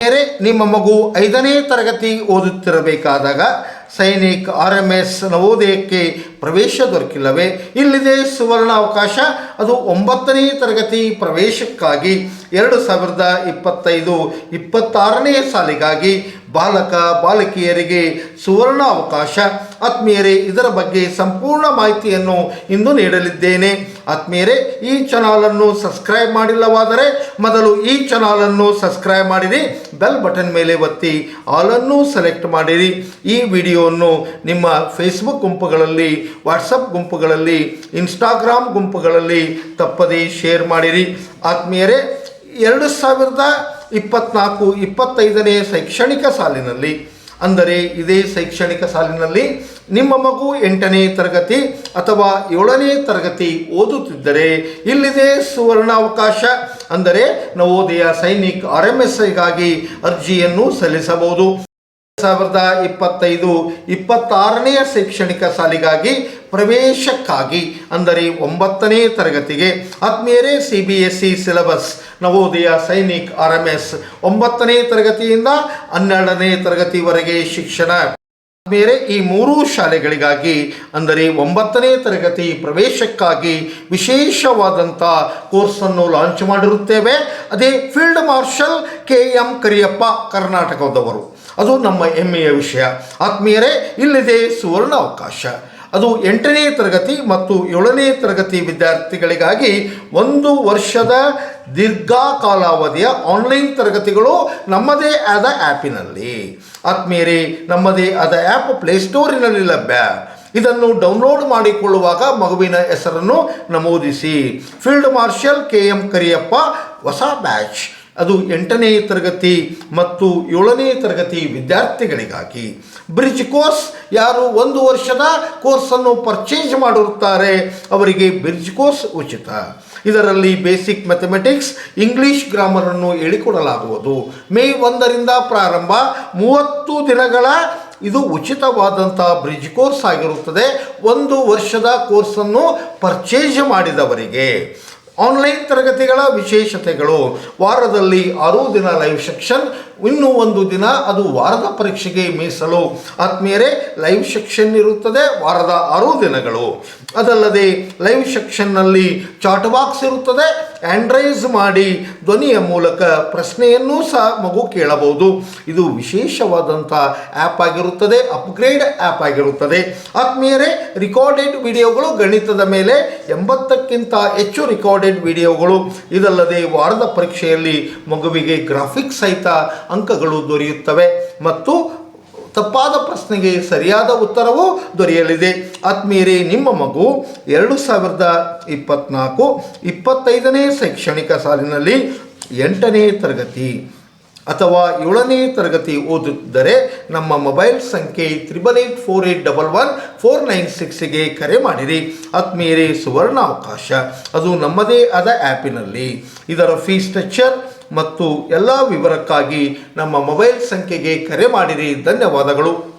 ಬೇರೆ ನಿಮ್ಮ ಮಗು ಐದನೇ ತರಗತಿ ಓದುತ್ತಿರಬೇಕಾದಾಗ ಸೈನಿಕ್ ಆರ್ ಎಂ ಎಸ್ ನವೋದಯಕ್ಕೆ ಪ್ರವೇಶ ದೊರಕಿಲ್ಲವೇ? ಇಲ್ಲಿದೆ ಸುವರ್ಣ ಅವಕಾಶ ಅದು ಒಂಬತ್ತನೇ ತರಗತಿ ಪ್ರವೇಶಕ್ಕಾಗಿ ಎರಡು ಸಾವಿರದ ಇಪ್ಪತ್ತೈದು ಇಪ್ಪತ್ತಾರನೇ ಸಾಲಿಗಾಗಿ ಬಾಲಕ, ಬಾಲಕಿಯರಿಗೆ ಸುವರ್ಣ ಅವಕಾಶ ಆತ್ಮೀಯರೇ, ಇದರ ಬಗ್ಗೆ ಸಂಪೂರ್ಣ ಮಾಹಿತಿಯನ್ನು ಇಂದು ನೀಡಲಿದ್ದೇನೆ. ಆತ್ಮೀಯರೇ, ಈ ಚಾನಲನ್ನು ಸಬ್ಸ್ಕ್ರೈಬ್ ಮಾಡಿಲ್ಲವಾದರೆ ಮೊದಲು ಈ ಚಾನಲನ್ನು ಸಬ್ಸ್ಕ್ರೈಬ್ ಮಾಡಿರಿ, ಬೆಲ್ ಬಟನ್ ಮೇಲೆ ಒತ್ತಿ ಆಲನ್ನು ಸೆಲೆಕ್ಟ್ ಮಾಡಿರಿ. ಈ ವಿಡಿಯೋವನ್ನು ನಿಮ್ಮ ಫೇಸ್ಬುಕ್ ಗುಂಪುಗಳಲ್ಲಿ, ವಾಟ್ಸಪ್ ಗುಂಪುಗಳಲ್ಲಿ, ಇನ್ಸ್ಟಾಗ್ರಾಮ್ ಗುಂಪುಗಳಲ್ಲಿ ತಪ್ಪದೇ ಶೇರ್ ಮಾಡಿರಿ. ಆತ್ಮೀಯರೇ ಎರಡು ಸಾವಿರದ ಇಪ್ಪತ್ನಾಲ್ಕು, ಇಪ್ಪತ್ತೈದನೇ ಶೈಕ್ಷಣಿಕ ಸಾಲಿನಲ್ಲಿ. ಅಂದರೆ ಇದೇ ಶೈಕ್ಷಣಿಕ ಸಾಲಿನಲ್ಲಿ ನಿಮ್ಮ ಮಗು ಎಂಟನೇ ತರಗತಿ ಅಥವಾ ಏಳನೇ ತರಗತಿ ಓದುತ್ತಿದ್ದರೆ ಇಲ್ಲಿದೆ ಸುವರ್ಣಾವಕಾಶ. ಅಂದರೆ Navodaya Sainik R M S ಐಗಾಗಿ ಅರ್ಜಿಯನ್ನು ಸಲ್ಲಿಸಬಹುದು. ಸಾವಿರದ ಇಪ್ಪತ್ತೈದು ಇಪ್ಪತ್ತಾರನೆಯ ಶೈಕ್ಷಣಿಕ ಸಾಲಿಗಾಗಿ ಪ್ರವೇಶಕ್ಕಾಗಿ, ಅಂದರೆ ಒಂಬತ್ತನೇ ತರಗತಿಗೆ. ಆತ್ಮೀಯರೇ C B S E syllabus Navodaya Sainik R M S. ಒಂಬತ್ತನೇ ತರಗತಿಯಿಂದ ಹನ್ನೆರಡನೇ ತರಗತಿವರೆಗೆ ಶಿಕ್ಷಣ. ಬೇರೆ ಈ ಮೂರೂ ಶಾಲೆಗಳಿಗಾಗಿ, ಅಂದರೆ ಒಂಬತ್ತನೇ ತರಗತಿ ಪ್ರವೇಶಕ್ಕಾಗಿ ವಿಶೇಷವಾದಂಥ ಕೋರ್ಸನ್ನು ಲಾಂಚ್ ಮಾಡಿರುತ್ತೇವೆ. ಅದೇ field marshal K M Kariappa, ಕರ್ನಾಟಕದವರು. ಅದು ನಮ್ಮ ಹೆಮ್ಮೆಯ ವಿಷಯ. ಆತ್ಮೀಯರೇ ಇಲ್ಲಿದೆ ಸುವರ್ಣ ಅವಕಾಶ ಅದು ಎಂಟನೇ ತರಗತಿ ಮತ್ತು ಏಳನೇ ತರಗತಿ ವಿದ್ಯಾರ್ಥಿಗಳಿಗಾಗಿ ಒಂದು ವರ್ಷದ ದೀರ್ಘ ಕಾಲಾವಧಿಯ ಆನ್ಲೈನ್ ತರಗತಿಗಳು ನಮ್ಮದೇ ಆದ ಆ್ಯಪಿನಲ್ಲಿ. ಆತ್ಮೀಯರೇ, ನಮ್ಮದೇ ಆದ ಆ್ಯಪ್ ಪ್ಲೇಸ್ಟೋರಿನಲ್ಲಿ ಲಭ್ಯ. ಇದನ್ನು ಡೌನ್ಲೋಡ್ ಮಾಡಿಕೊಳ್ಳುವಾಗ ಮಗುವಿನ ಹೆಸರನ್ನು ನಮೂದಿಸಿ. Field marshal K M Kariappa, ಹೊಸ ಬ್ಯಾಚ್. ಅದು ಎಂಟನೇ ತರಗತಿ ಮತ್ತು ಏಳನೇ ತರಗತಿ ವಿದ್ಯಾರ್ಥಿಗಳಿಗಾಗಿ. ಬ್ರಿಡ್ಜ್ ಕೋರ್ಸ್ ಯಾರು ಒಂದು ವರ್ಷದ ಕೋರ್ಸನ್ನು ಪರ್ಚೇಸ್ ಮಾಡಿರುತ್ತಾರೆ, ಅವರಿಗೆ ಬ್ರಿಡ್ಜ್ ಕೋರ್ಸ್ ಉಚಿತ. ಇದರಲ್ಲಿ ಬೇಸಿಕ್ ಮ್ಯಾಥಮೆಟಿಕ್ಸ್, ಇಂಗ್ಲಿಷ್ ಗ್ರಾಮರನ್ನು ಹೇಳಿಕೊಡಲಾಗುವುದು. ಮೇ ಒಂದರಿಂದ ಪ್ರಾರಂಭ, ಮೂವತ್ತು ದಿನಗಳ ಇದು ಉಚಿತವಾದಂಥ ಬ್ರಿಡ್ಜ್ ಕೋರ್ಸ್ ಆಗಿರುತ್ತದೆ. ಒಂದು ವರ್ಷದ ಕೋರ್ಸನ್ನು ಪರ್ಚೇಸ್ ಮಾಡಿದವರಿಗೆ. ಆನ್ಲೈನ್ ತರಗತಿಗಳ ವಿಶೇಷತೆಗಳು ವಾರದಲ್ಲಿ ಆರು ದಿನ ಲೈವ್ ಸೆಕ್ಷನ್ ಇನ್ನೂ ಒಂದು ದಿನ ಅದು ವಾರದ ಪರೀಕ್ಷೆಗೆ ಮೀಸಲು. ಆತ್ಮೀಯರೇ ಲೈವ್ ಸೆಕ್ಷನ್ ಇರುತ್ತದೆ, ವಾರದ ಆರು ದಿನಗಳು. ಅದಲ್ಲದೆ ಲೈವ್ ಸೆಕ್ಷನ್ನಲ್ಲಿ ಚಾಟ್ ಬಾಕ್ಸ್ ಇರುತ್ತದೆ ಆ್ಯಂಡ್ರೈಸ್ ಮಾಡಿ, ಧ್ವನಿಯ ಮೂಲಕ ಪ್ರಶ್ನೆಯನ್ನೂ ಸಹ ಮಗು ಕೇಳಬಹುದು. ಇದು ವಿಶೇಷವಾದಂಥ ಆ್ಯಪ್ ಆಗಿರುತ್ತದೆ ಅಪ್ಗ್ರೇಡ್ ಆ್ಯಪ್ ಆಗಿರುತ್ತದೆ. ಆತ್ಮೀಯರೇ ರಿಕಾರ್ಡೆಡ್ ವಿಡಿಯೋಗಳು ಗಣಿತದ ಮೇಲೆ ಎಂಬತ್ತಕ್ಕಿಂತ ಹೆಚ್ಚು ರಿಕಾರ್ಡೆಡ್ ವಿಡಿಯೋಗಳು ಇದಲ್ಲದೆ, ವಾರದ ಪರೀಕ್ಷೆಯಲ್ಲಿ ಮಗುವಿಗೆ ಗ್ರಾಫಿಕ್ಸ್ ಸಹಿತ ಅಂಕಗಳು ದೊರೆಯುತ್ತವೆ ಮತ್ತು ತಪ್ಪಾದ ಪ್ರಶ್ನೆಗೆ ಸರಿಯಾದ ಉತ್ತರವು ದೊರೆಯಲಿದೆ. ಆತ್ಮೀಯರೇ, ನಿಮ್ಮ ಮಗು ಎರಡು ಸಾವಿರದ ಇಪ್ಪತ್ತ್ನಾಲ್ಕು ಇಪ್ಪತ್ತೈದನೇ ಶೈಕ್ಷಣಿಕ ಸಾಲಿನಲ್ಲಿ ಎಂಟನೇ ತರಗತಿ. ಅಥವಾ ಏಳನೇ ತರಗತಿ ಓದುತ್ತಿದ್ದರೆ ನಮ್ಮ ಮೊಬೈಲ್ ಸಂಖ್ಯೆ triple eight four eight double one four nine ಸಿಕ್ಸ್ಗೆ ಕರೆ ಮಾಡಿರಿ. ಆತ್ಮೀಯರೇ ಸುವರ್ಣ ಅವಕಾಶ ಅದು ನಮ್ಮದೇ ಆದ ಆ್ಯಪಿನಲ್ಲಿ. ಇದರ ಫೀ ಸ್ಟ್ರಕ್ಚರ್ ಮತ್ತು ಎಲ್ಲ ವಿವರಕ್ಕಾಗಿ ನಮ್ಮ ಮೊಬೈಲ್ ಸಂಖ್ಯೆಗೆ ಕರೆ ಮಾಡಿರಿ. ಧನ್ಯವಾದಗಳು.